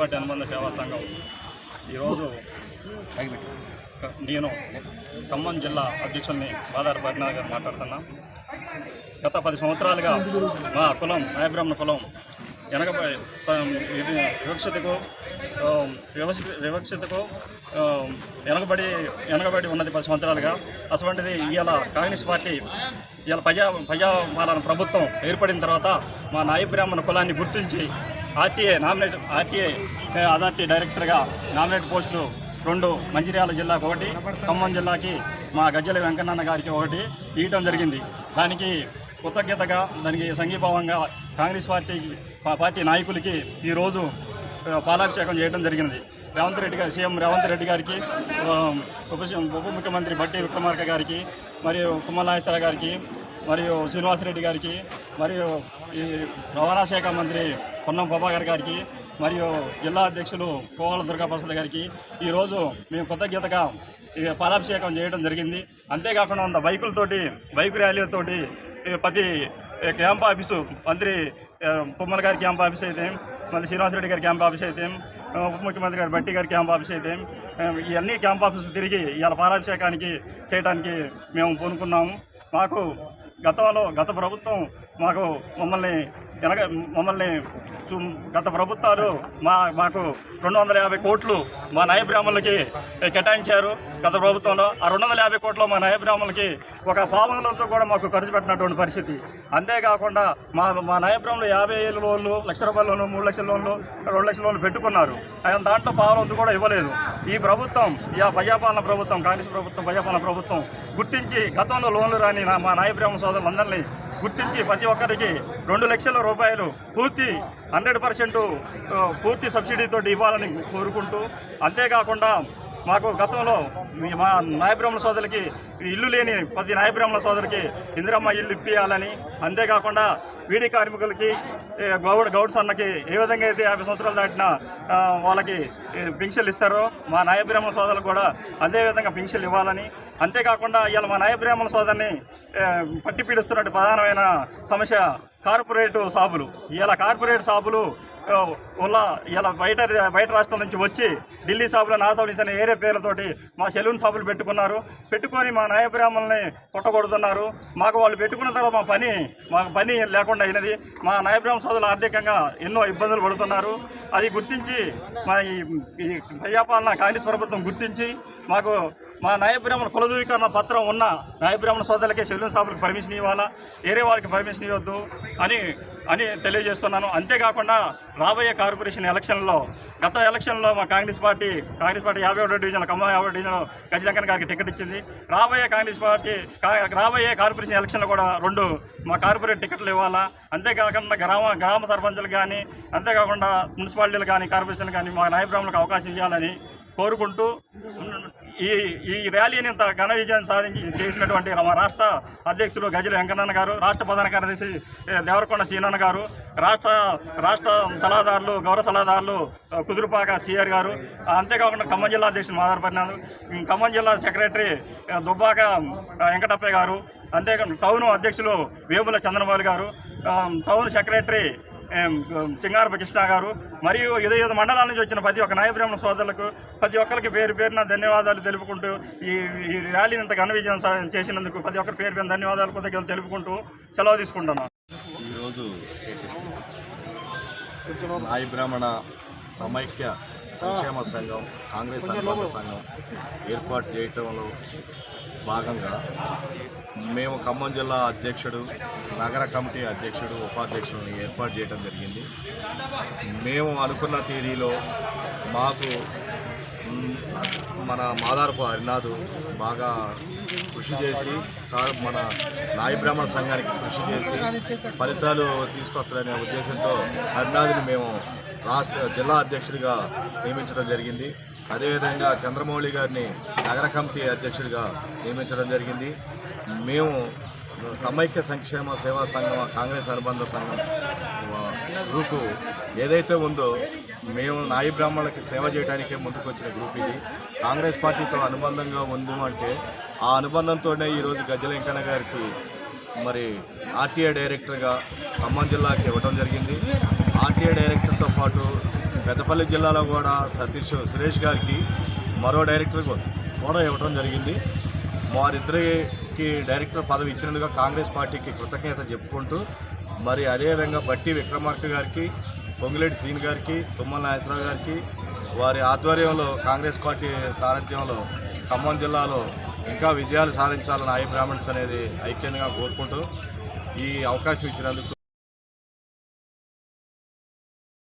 Municipality అనుబంధ సేవా సంఘం. ఈరోజు నేను ఖమ్మం జిల్లా అధ్యక్షుల్ని బాదారు పద్మనాథ్ గారు మాట్లాడుతున్నా. గత పది సంవత్సరాలుగా మా కులం నాయబ్రాహ్మణ కులం వెనకబడి ఇది వివక్షతకు వివక్ష వివక్షతకు వెనకబడి వెనకబడి ఉన్నది పది సంవత్సరాలుగా. అటువంటిది ఇవాళ కాంగ్రెస్ పార్టీ ఇవాళ ప్రజా ప్రజాపాలన ప్రభుత్వం ఏర్పడిన తర్వాత మా నాయ బ్రాహ్మణ కులాన్ని గుర్తించి ఆర్టీఏ నామినేట్ ఆర్టీఏ అథారిటీ డైరెక్టర్గా నామినేట్ పోస్టు రెండు మంచిర్యాల జిల్లాకు ఒకటి ఖమ్మం జిల్లాకి మా గజ్జల వెంకన్నన్న గారికి ఒకటి ఇవ్వటం జరిగింది. దానికి కృతజ్ఞతగా దానికి సంఘీభావంగా కాంగ్రెస్ పార్టీ పార్టీ నాయకులకి ఈరోజు పాలాభిషేకం చేయడం జరిగినది రేవంత్ రెడ్డి గారి సీఎం రేవంత్ రెడ్డి గారికి ఉప ఉప ముఖ్యమంత్రి బట్టి విక్రమార్క గారికి మరియు తుమ్మల గారికి మరియు శ్రీనివాసరెడ్డి గారికి మరియు ఈ రవాణా శాఖ మంత్రి పొన్నం ప్రభాకర్ గారికి మరియు జిల్లా అధ్యక్షులు కోవల దుర్గాప్రసాద్ గారికి ఈరోజు మేము కృతజ్ఞతగా ఈ పాలాభిషేకం చేయడం జరిగింది. అంతేకాకుండా ఉన్న బైకులతోటి బైక్ ర్యాలీలతోటి ప్రతి క్యాంప్ ఆఫీసు మంత్రి తుమ్మల గారి క్యాంప్ ఆఫీస్ అయితే మళ్ళీ శ్రీనివాసరెడ్డి గారి క్యాంప్ ఆఫీస్ అయితే ఉప ముఖ్యమంత్రి గారి బట్టి గారి క్యాంప్ ఆఫీస్ అయితే ఇవన్నీ క్యాంప్ ఆఫీసులు తిరిగి ఇవాళ పాలాభిషేకానికి చేయడానికి మేము పూనుకున్నాము. మాకు గతంలో గత ప్రభుత్వం మాకు మమ్మల్ని వెనక మమ్మల్ని గత ప్రభుత్వాలు మా మాకు రెండు వందల యాభై కోట్లు మా నాయ బ్రాహ్మణులకి కేటాయించారు గత ప్రభుత్వంలో. ఆ రెండు వందల యాభై కోట్లు మా నాయ బ్రాహ్మణులకి ఒక పావనంతో కూడా మాకు ఖర్చు పెట్టినటువంటి పరిస్థితి. అంతేకాకుండా మా మా నాయ బ్రాహ్మణులు యాభై ఏళ్ళ లోన్లు లక్ష రూపాయల లోన్లు మూడు లక్షల లోన్లు రెండు లక్షల లోన్లు పెట్టుకున్నారు. ఆయన దాంట్లో పావనంతో కూడా ఇవ్వలేదు. ఈ ప్రభుత్వం ఈ ప్రజాపాలన ప్రభుత్వం కాంగ్రెస్ ప్రభుత్వం ప్రజాపాలన ప్రభుత్వం గుర్తించి గతంలో లోన్లు రాని నా- మా నాయ బ్రాహ్మణ సోదరులందరినీ గుర్తించి ప్రతి ఒక్కరికి రెండు లక్షల రూపాయలు పూర్తి హండ్రెడ్ పర్సెంట్ పూర్తి సబ్సిడీతో ఇవ్వాలని కోరుకుంటూ అంతేకాకుండా మాకు గతంలో మీ- మా నాయబ్రహ్మణ సోదరికి ఇల్లు లేని ప్రతి నాయబ్రహ్మణ సోదరికి ఇందిరమ్మ ఇల్లు ఇప్పియాలని అంతేకాకుండా వీడి కార్మికులకి గౌడ్ గౌడ్స్ అన్నకి ఏ విధంగా అయితే యాభై సంవత్సరాలు దాటిన వాళ్ళకి పింఛన్లు ఇస్తారో మా నాయబ్రహ్మణ సోదరులకు కూడా అదేవిధంగా పింఛన్లు ఇవ్వాలని అంతేకాకుండా ఇవాళ మా నాయబ్రాహ్మణ సోదరిని పట్టి పీడిస్తున్నట్టు ప్రధానమైన సమస్య కార్పొరేట్ షాపులు. ఇవాళ కార్పొరేట్ షాపులు ఆ, వల్ల ఇలా బయట బయట రాష్ట్రం నుంచి వచ్చి ఢిల్లీ షాపులు నా సాబులు అనే ఏరే పేర్లతోటి మా సెలూన్ షాపులు పెట్టుకున్నారు. పెట్టుకొని మా నాయ బ్రాహ్మణుల్ని కొట్టగొడుతున్నారు. మాకు వాళ్ళు పెట్టుకున్న తర్వాత మా పని మాకు పని లేకుండా అయినది. మా నాయబ్రాహ్మణ సోదరులు ఆర్థికంగా ఎన్నో ఇబ్బందులు పడుతున్నారు. అది గుర్తించి మా ఈ ఈ ప్రజాపాలన కాంగ్రెస్ ప్రభుత్వం గుర్తించి మాకు మా నాయబ్రాహ్మణ కులధృవీకరణ పత్రం ఉన్న నాయబ్రాహ్మణ సోదరులకే సెలూన్ షాపులకు పర్మిషన్ ఇవ్వాలా? వేరే వారికి పర్మిషన్ ఇవ్వద్దు అని అని తెలియజేస్తున్నాను. అంతేకాకుండా రాబోయే కార్పొరేషన్ ఎలక్షన్లో గత ఎలక్షన్లో మా కాంగ్రెస్ పార్టీ కాంగ్రెస్ పార్టీ యాభై ఒకటో డివిజన్ ఖమ్మం యాభై డివిజన్ గజలంకన్ గారికి టికెట్ ఇచ్చింది. రాబోయే కాంగ్రెస్ పార్టీ కా- రాబోయే కార్పొరేషన్ ఎలక్షన్లో కూడా రెండు మా కార్పొరేట్ టికెట్లు ఇవ్వాలా? అంతేకాకుండా గ్రామ గ్రామ సర్పంచులు కానీ అంతేకాకుండా మున్సిపాలిటీలు కానీ కార్పొరేషన్లు కానీ మా నాయబ్రాహ్మణులకు అవకాశం ఇవ్వాలని కోరుకుంటూ ఈ ఈ ర్యాలీని ఇంత ఘన విజయం సాధించి చేసినటువంటి మా రాష్ట్ర అధ్యక్షులు గజల వెంకన్నన్న గారు రాష్ట్ర ప్రధాన కార్యదర్శి దేవరకొండ సీనన్న గారు రాష్ట్ర రాష్ట్ర సలహాదారులు గౌరవ సలహాదారులు కుదురుపాక సిఆర్ గారు అంతేకాకుండా ఖమ్మం జిల్లా అధ్యక్షులు మాదారపడినారు ఖమ్మం జిల్లా సెక్రటరీ దుబ్బాక వెంకటప్పయ్య గారు అంతేకాకుండా టౌన్ అధ్యక్షులు వేముల చంద్రబాబు గారు టౌన్ సెక్రటరీ సింగార సింగారపు కృష్ణ గారు మరియు వివిధ ఐదు మండలాల నుంచి వచ్చిన ప్రతి ఒక్క నాయబ్రాహ్మణ సోదరులకు ప్రతి ఒక్కరికి పేరు పేరున ధన్యవాదాలు తెలుపుకుంటూ ఈ ఈ ర్యాలీని ఇంత ఘన విజయం చేసినందుకు ప్రతి ఒక్కరి పేరు పేరు ధన్యవాదాలు కృతజ్ఞతలు తెలుపుకుంటూ సెలవు తీసుకుంటున్నాను. ఈరోజు నాయి బ్రాహ్మణ సమైక్య సంక్షేమ సంఘం కాంగ్రెస్ అనుబంధ సంఘం ఏర్పాటు చేయటంలో భాగంగా మేము ఖమ్మం జిల్లా అధ్యక్షుడు నగర కమిటీ అధ్యక్షుడు ఉపాధ్యక్షుడిని ఏర్పాటు చేయడం జరిగింది. మేము అనుకున్న తీరీలో మాకు మన మాదారపు హరినాథ్ బాగా కృషి చేసి మన నాయ బ్రాహ్మణ సంఘానికి కృషి చేసి ఫలితాలు తీసుకొస్తారనే ఉద్దేశంతో హరినాథ్ని మేము రాష్ట్ర జిల్లా అధ్యక్షుడిగా నియమించడం జరిగింది. అదేవిధంగా చంద్రమౌళి గారిని నగర కమిటీ అధ్యక్షుడిగా నియమించడం జరిగింది. మేము సమైక్య సంక్షేమ సేవా సంఘం కాంగ్రెస్ అనుబంధ సంఘం గ్రూపు ఏదైతే ఉందో మేము నాయి బ్రాహ్మణులకి సేవ చేయడానికే ముందుకు వచ్చిన గ్రూప్ ఇది. కాంగ్రెస్ పార్టీతో అనుబంధంగా ఉంది అంటే ఆ అనుబంధంతోనే ఈరోజు గజ్జలెంకన్న గారికి మరి ఆర్టీఐ డైరెక్టర్గా ఖమ్మం జిల్లాకి ఇవ్వడం జరిగింది. ఆర్టీఐ డైరెక్టర్తో పాటు పెద్దపల్లి జిల్లాలో కూడా సతీష్ సురేష్ గారికి మరో డైరెక్టర్ కూడా ఇవ్వడం జరిగింది. వారిద్దరికి డైరెక్టర్ పదవి ఇచ్చినందుకు కాంగ్రెస్ పార్టీకి కృతజ్ఞత చెప్పుకుంటూ మరి అదేవిధంగా బట్టి విక్రమార్క గారికి పొంగిలేటి సీన్ గారికి తుమ్మల నాగేశ్వరరావు గారికి వారి ఆధ్వర్యంలో కాంగ్రెస్ పార్టీ సారథ్యంలో ఖమ్మం జిల్లాలో ఇంకా విజయాలు సాధించాలని ఐ బ్రాహ్మణ్స్ అనేది ఐక్యంగా కోరుకుంటూ ఈ అవకాశం ఇచ్చినందుకు